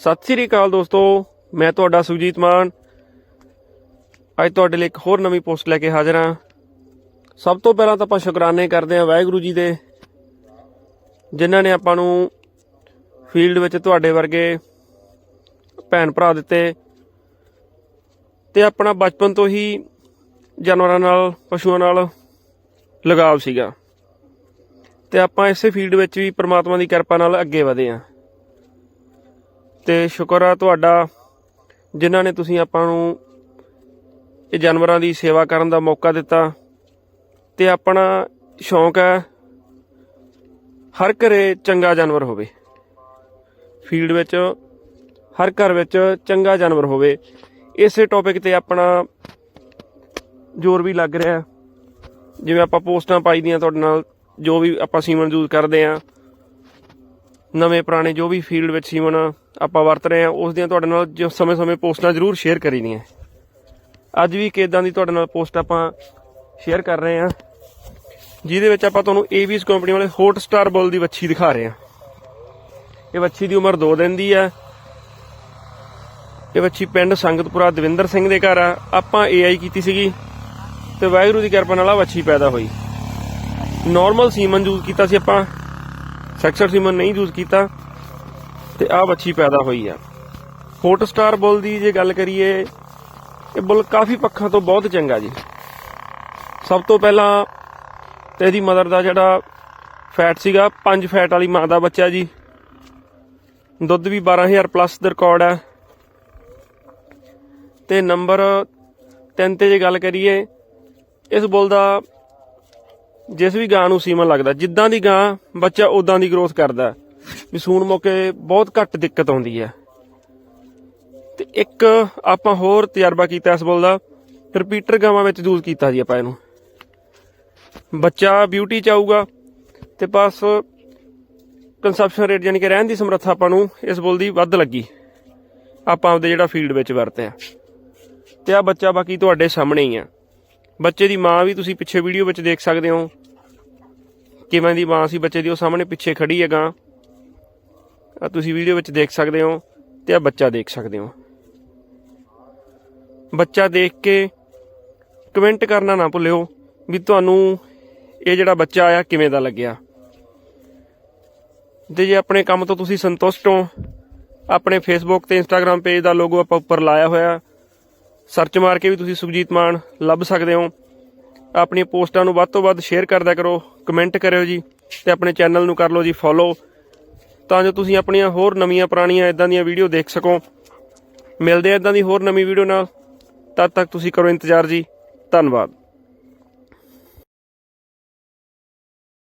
ਸਤਿ ਸ੍ਰੀ ਅਕਾਲ ਦੋਸਤੋ, ਮੈਂ ਤੁਹਾਡਾ ਸੁਜੀਤ ਮਾਨ। ਅੱਜ ਤੁਹਾਡੇ ਲਈ ਇੱਕ ਹੋਰ ਨਵੀਂ ਪੋਸਟ ਲੈ ਕੇ ਹਾਜ਼ਰ ਹਾਂ। ਸਭ ਤੋਂ ਪਹਿਲਾਂ ਤਾਂ ਆਪਾਂ ਸ਼ੁਕਰਾਨੇ ਕਰਦੇ ਹਾਂ ਵਾਹਿਗੁਰੂ ਜੀ ਦੇ, ਜਿਨ੍ਹਾਂ ਨੇ ਆਪਾਂ ਨੂੰ ਫੀਲਡ ਵਿੱਚ ਤੁਹਾਡੇ ਵਰਗੇ ਭੈਣ ਭਰਾ ਦਿੱਤੇ ਤੇ ਆਪਣਾ ਬਚਪਨ ਤੋਂ ਹੀ ਜਾਨਵਰਾਂ ਨਾਲ, ਪਸ਼ੂਆਂ ਨਾਲ ਲਗਾਵ ਸੀਗਾ। ਤੇ ਆਪਾਂ ਇਸੇ ਫੀਲਡ ਵਿੱਚ ਵੀ ਪ੍ਰਮਾਤਮਾ ਦੀ ਕਿਰਪਾ ਨਾਲ ਅੱਗੇ ਵਧੇ ਹਾਂ। ਤੇ ਸ਼ੁਕਰ ਆ ਤੁਹਾਡਾ, ਜਿਨ੍ਹਾਂ ਨੇ ਤੁਸੀਂ ਆਪਾਂ ਨੂੰ ਇਹ ਜਾਨਵਰਾਂ ਦੀ ਸੇਵਾ ਕਰਨ ਦਾ ਮੌਕਾ ਦਿੱਤਾ। ਤੇ ਆਪਣਾ ਸ਼ੌਂਕ ਹੈ, ਹਰ ਘਰੇ ਚੰਗਾ ਜਾਨਵਰ ਹੋਵੇ। ਫੀਲਡ ਵਿੱਚ, ਹਰ ਘਰ ਵਿੱਚ ਚੰਗਾ ਜਾਨਵਰ ਹੋਵੇ। ਇਸੇ ਟੌਪਿਕ ਤੇ ਆਪਣਾ ਜ਼ੋਰ ਵੀ ਲੱਗ ਰਿਹਾ। ਜਿਵੇਂ ਆਪਾਂ ਪੋਸਟਾਂ ਪਾਈ ਦੀਆਂ ਤੁਹਾਡੇ ਨਾਲ, ਜੋ ਵੀ ਆਪਾਂ ਸੀਮਨ ਯੂਜ਼ ਕਰਦੇ ਆ ਨਵੇਂ ਪੁਰਾਣੇ ਜੋ ਵੀ ਫੀਲਡ ਵਿੱਚ ਸੀਮਨ ਆਪਾਂ ਵਰਤ ਰਹੇ ਆ ਉਸ ਦੀਆਂ ਤੁਹਾਡੇ ਨਾਲ ਜੋ ਸਮੇਂ-ਸਮੇਂ ਪੋਸਟਾਂ ਜ਼ਰੂਰ ਸ਼ੇਅਰ ਕਰੀ ਦੀਆਂ ਅੱਜ ਵੀ ਕਿਦਾਂ ਦੀ ਤੁਹਾਡੇ ਨਾਲ ਪੋਸਟ ਆਪਾਂ ਸ਼ੇਅਰ ਕਰ ਰਹੇ ਆ ਜਿਹਦੇ ਵਿੱਚ ਆਪਾਂ ਤੁਹਾਨੂੰ ਏਵੀਸ ਕੰਪਨੀ ਵਾਲੇ ਹੌਟ ਸਟਾਰ ਬੁੱਲ ਦੀ ਵੱਛੀ ਦਿਖਾ ਰਹੇ ਆ ਇਹ ਵੱਛੀ ਦੀ ਉਮਰ 2 ਦਿਨ ਦੀ ਹੈ। ਇਹ ਵੱਛੀ ਪਿੰਡ ਸੰਗਤਪੁਰਾ ਦਵਿੰਦਰ ਸਿੰਘ ਦੇ ਘਰ ਆ। ਆਪਾਂ ਏਆਈ ਕੀਤੀ ਸੀਗੀ ਤੇ ਵਾਹਿਗੁਰੂ ਦੀ ਕਿਰਪਾ ਨਾਲ ਆ ਵੱਛੀ ਪੈਦਾ ਹੋਈ। ਨਾਰਮਲ ਸੀਮਨ ਯੂਜ਼ ਕੀਤਾ ਸੀ ਆਪਾਂ। ਸੈਕਸਰ ਸੀਮਨ ਨਹੀਂ ਯੂਜ਼ ਕੀਤਾ ਤੇ ਆ ਵੱਛੀ ਪੈਦਾ ਹੋਈ ਆ। ਹੌਟ ਸਟਾਰ ਬੁੱਲ ਦੀ ਜੇ ਗੱਲ ਕਰੀਏ, ਇਹ ਬੁੱਲ ਕਾਫੀ ਪੱਖਾਂ ਤੋਂ ਬਹੁਤ ਚੰਗਾ ਜੀ। ਸਭ ਤੋਂ ਪਹਿਲਾਂ ਤੇ ਇਹਦੀ ਮਦਰ ਦਾ ਜਿਹੜਾ ਫੈਟ ਸੀਗਾ 5 ਫੈਟ ਵਾਲੀ ਮਾਂ ਦਾ ਬੱਚਾ ਜੀ। ਦੁੱਧ ਵੀ 12000 ਪਲੱਸ ਦਾ ਰਿਕਾਰਡ ਹੈ ਤੇ ਨੰਬਰ 3 ਤੇ ਜੇ ਗੱਲ ਕਰੀਏ, ਇਸ ਬੁੱਲ ਦਾ ਜਿਸ ਵੀ ਗਾਂ ਨੂੰ ਸੀਮਨ ਲੱਗਦਾ, ਜਿੱਦਾਂ ਦੀ ਗਾਂ ਬੱਚਾ ਉਦਾਂ ਦੀ ਗਰੋਥ ਕਰਦਾ ਵੀ ਸੂਣ ਮੌਕੇ ਬਹੁਤ ਘੱਟ ਦਿੱਕਤ ਆਉਂਦੀ ਹੈ। ਤੇ ਇੱਕ ਆਪਾਂ ਹੋਰ ਤਜਰਬਾ ਕੀਤਾ ਇਸ ਬੋਲ ਦਾ ਰਿਪੀਟਰ ਗਾਵਾਂ ਵਿੱਚ ਯੂਜ਼ ਕੀਤਾ ਜੀ ਆਪਾਂ ਇਹਨੂੰ। ਬੱਚਾ ਬਿਊਟੀ ਚ ਆਊਗਾ ਤੇ ਬਸ ਕੰਸਪਸ਼ਨ ਰੇਟ ਯਾਨੀ ਕਿ ਰਹਿਣ ਦੀ ਸਮਰੱਥਾ ਆਪਾਂ ਨੂੰ ਇਸ ਬੋਲ ਦੀ ਵੱਧ ਲੱਗੀ। ਆਪਾਂ ਆਪਦੇ ਜਿਹੜਾ ਫੀਲਡ ਵਿੱਚ ਵਰਤਿਆ। ਤੇ ਆ ਬੱਚਾ ਬਾਕੀ ਤੁਹਾਡੇ ਸਾਹਮਣੇ ਹੀ ਆ। ਬੱਚੇ ਦੀ ਮਾਂ ਵੀ ਤੁਸੀਂ ਪਿੱਛੇ ਵੀਡੀਓ ਵਿੱਚ ਦੇਖ ਸਕਦੇ ਹੋ। ਕਿਵੇਂ ਦੀ ਮਾਂ ਸੀ ਬੱਚੇ ਦੀ, ਉਹ ਸਾਹਮਣੇ ਪਿੱਛੇ ਖੜੀ ਹੈਗਾ। ਆ ਤੁਸੀਂ ਵੀਡੀਓ ਵਿੱਚ ਦੇਖ ਸਕਦੇ ਹੋ ਤੇ ਆ ਬੱਚਾ ਦੇਖ ਸਕਦੇ ਹੋ। ਬੱਚਾ ਦੇਖ ਕੇ ਕਮੈਂਟ ਕਰਨਾ ਨਾ ਭੁੱਲਿਓ ਵੀ ਤੁਹਾਨੂੰ ਇਹ ਜਿਹੜਾ ਬੱਚਾ ਆਇਆ ਕਿਵੇਂ ਦਾ ਲੱਗਿਆ। ਤੇ ਜੇ ਆਪਣੇ ਕੰਮ ਤੋਂ ਤੁਸੀਂ ਸੰਤੁਸ਼ਟ ਹੋ, ਆਪਣੇ ਫੇਸਬੁੱਕ ਤੇ ਇੰਸਟਾਗ੍ਰam ਪੇਜ ਦਾ ਲੋਗੋ ਆਪਾਂ ਉੱਪਰ ਲਾਇਆ ਹੋਇਆ ਸਰਚ ਮਾਰ ਕੇ ਵੀ ਤੁਸੀਂ ਸੁਖਜੀਤ ਮਾਨ ਲੱਭ ਸਕਦੇ ਹੋ। ਆਪਣੀਆਂ ਪੋਸਟਾਂ ਨੂੰ ਵੱਧ ਤੋਂ ਵੱਧ ਸ਼ੇਅਰ ਕਰਦਿਆ ਕਰੋ ਕਮੈਂਟ ਕਰਿਓ ਜੀ ਤੇ ਆਪਣੇ ਚੈਨਲ ਨੂੰ ਕਰ ਲਓ ਜੀ ਫੋਲੋ ਤਾਂ ਜੋ ਤੁਸੀਂ ਆਪਣੀਆਂ ਹੋਰ ਨਵੀਆਂ ਪੁਰਾਣੀਆਂ ਇਦਾਂ ਦੀਆਂ ਵੀਡੀਓ ਦੇਖ ਸਕੋ। ਮਿਲਦੇ ਆ ਇਦਾਂ ਦੀ ਹੋਰ ਨਵੀਂ ਵੀਡੀਓ ਨਾਲ। ਤਦ ਤੱਕ ਤੁਸੀਂ ਕਰੋ ਇੰਤਜ਼ਾਰ ਜੀ। ਧੰਨਵਾਦ।